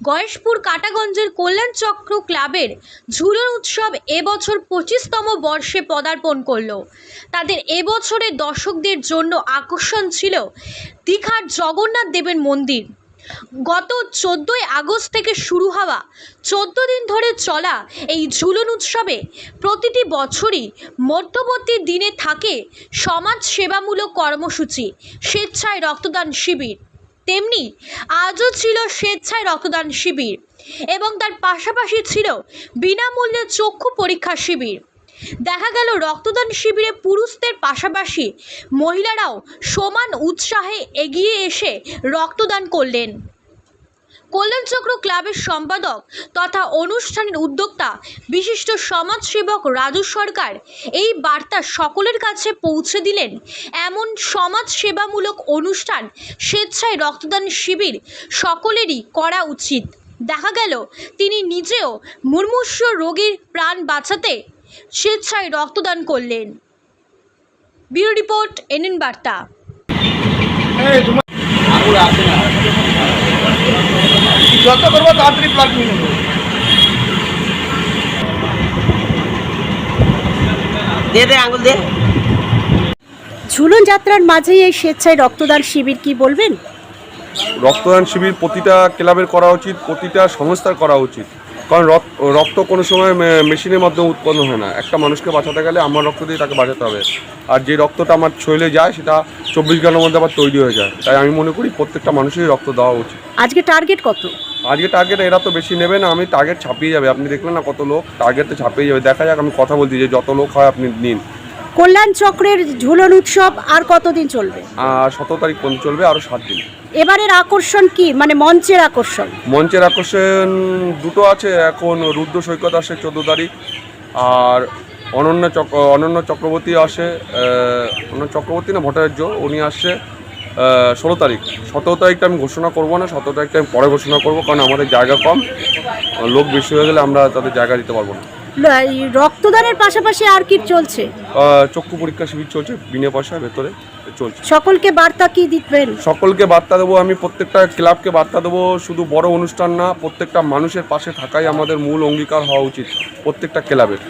গয়েশপুর কাটাগঞ্জের কল্যাণ চক্র ক্লাবের ঝুলন উৎসব এবছর পঁচিশতম বর্ষে পদার্পণ করল। তাদের এবছরের দর্শকদের জন্য আকর্ষণ ছিল দীঘার জগন্নাথ দেবের মন্দির। গত চোদ্দোই আগস্ট থেকে শুরু হওয়া চোদ্দ দিন ধরে চলা এই ঝুলন উৎসবে প্রতিটি বছরই মধ্যবর্তী দিনে থাকে সমাজ সেবামূলক কর্মসূচি, স্বেচ্ছায় রক্তদান শিবির। তেমনি আজও ছিল স্বেচ্ছায় রক্তদান শিবির এবং তার পাশাপাশি ছিল বিনামূল্যে চক্ষু পরীক্ষা শিবির। দেখা গেল রক্তদান শিবিরে পুরুষদের পাশাপাশি মহিলারাও সমান উৎসাহে এগিয়ে এসে রক্তদান করলেন। কল্যাণচক্র ক্লাবের সম্পাদক তথা অনুষ্ঠানের উদ্যোক্তা বিশিষ্ট সমাজসেবক রাজু সরকার এই বার্তা সকলের কাছে পৌঁছে দিলেন। এমন সমাজ সেবামূলক অনুষ্ঠান, স্বেচ্ছায় রক্তদান শিবির সকলেরই করা উচিত। দেখা গেল, তিনি নিজেও মুমূর্ষ রোগীর প্রাণ বাঁচাতে স্বেচ্ছায় রক্তদান করলেন। ব্যুরো রিপোর্ট, এনএন বার্তা। যত করব তাড়াতাড়ি প্লাগ নিয়ে নেব। দে দে আঙুল দে। ঝুলন যাত্রার মাঝেই এই স্বেচ্ছায় রক্তদান শিবির কি বলবেন? রক্তদান শিবির প্রতিটা ক্লাবের করা উচিত প্রতিটা সংস্থার করা উচিত। কারণ রক্ত রক্ত কোনো সময় মেশিনের মাধ্যমে উৎপন্ন হয় না। একটা মানুষকে বাঁচাতে গেলে আমার রক্ত দিয়ে তাকে বাঁচাতে হবে। আর যে রক্তটা আমার শরীরে যায় সেটা চব্বিশ ঘণ্টার মধ্যে আবার তৈরি হয়ে যায়। তাই আমি মনে করি প্রত্যেকটা মানুষেরই রক্ত দেওয়া উচিত। আজকে টার্গেট কত? আজকে টার্গেট এরা তো বেশি নেবে না আমি টার্গেট ছাপিয়ে যাবে। আপনি দেখলেন না কত লোক? টার্গেট তো ছাপিয়ে যাবে। দেখা যাক আমি কথা বলছি যে যত লোক হয় আপনি নিন। কল্যাণ চক্রের ঝুলন উৎসব আর কতদিন চলবে? আর সতেরো তারিখ পর্যন্ত চলবে আরও সাত দিন। এবারের আকর্ষণ কি? মানে মঞ্চের আকর্ষণ? মঞ্চের আকর্ষণ দুটো আছে। এখন রুদ্র সৈকত আসে চোদ্দ তারিখ আর অনন্য চক্র অনন্য চক্রবর্তী আসে অনন্য চক্রবর্তী না ভট্টাচার্য উনি আসছে ষোলো তারিখ। সতেরো তারিখটা আমি ঘোষণা করব না সতেরো তারিখটা আমি পরে ঘোষণা করব কারণ আমাদের জায়গা কম লোক বেশি হয়ে গেলে আমরা তাদের জায়গা দিতে পারব না। রক্তদানের পাশাপাশি আর কি চলছে? চক্ষু পরীক্ষা শিবির চলছে বিনা পয়সা ভেতরে চলছে। সকলকে বার্তা কি দিবেন? সকলকে বার্তা দেবো আমি প্রত্যেকটা ক্লাবকে বার্তা দেবো শুধু বড় অনুষ্ঠান না প্রত্যেকটা মানুষের পাশে থাকাই আমাদের মূল অঙ্গীকার হওয়া উচিত প্রত্যেকটা ক্লাবের।